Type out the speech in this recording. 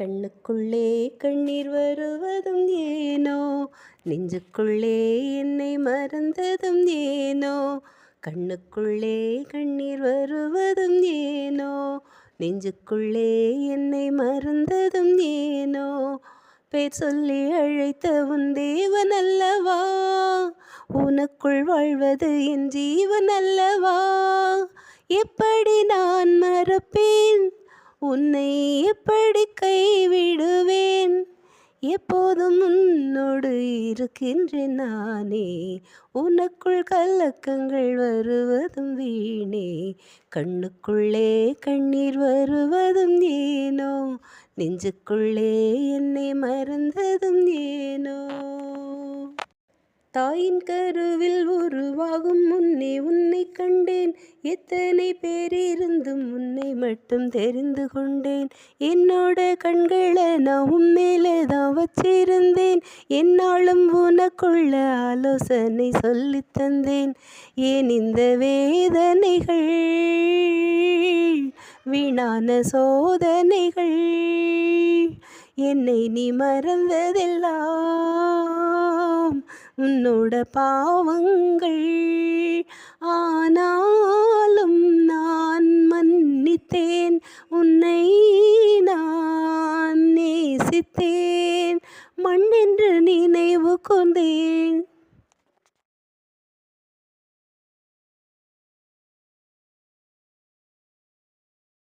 கண்ணுக்குள்ளே கண்ணீர் வருவதும் ஏனோ? நெஞ்சுக்குள்ளே என்னை மறந்ததும் ஏனோ? கண்ணுக்குள்ளே கண்ணீர் வருவதும் ஏனோ? நெஞ்சுக்குள்ளே என்னை மறந்ததும் ஏனோ? பேர் சொல்லி அழைத்த உன் தேவன் அல்லவா? உனக்குள் வாழ்வது என் ஜீவன் அல்லவா? எப்படி நான் மறப்பேன்? உன்னை எப்படி கைவிடுவேன்? எப்போதும் உன்னோடு இருக்கின்றேன் நானே. உனக்குள் கலக்கங்கள் வருவதும் வீணே. கண்ணுக்குள்ளே கண்ணீர் வருவதும் ஏனோ? நெஞ்சுக்குள்ளே என்னை மறந்ததும் ஏனோ? தாயின் கருவில் உருவாகும் முன்னே உன்னை எத்தனை பேர் இருந்தும் உன்னை மட்டும் தெரிந்து கொண்டேன். என்னோட கண்களை நான் உண்மையில தான் வச்சிருந்தேன். என்னாலும் உனக்குள்ள ஆலோசனை சொல்லி தந்தேன். ஏன் இந்த வேதனைகள்? வீணான சோதனைகள்? என்னை நீ மறந்ததெல்லாம் உன்னோட பாவங்கள். நேசித்தேன். உன்னை நான் நேசித்தேன். மண்ணென்று நினைவு கொண்டேன்.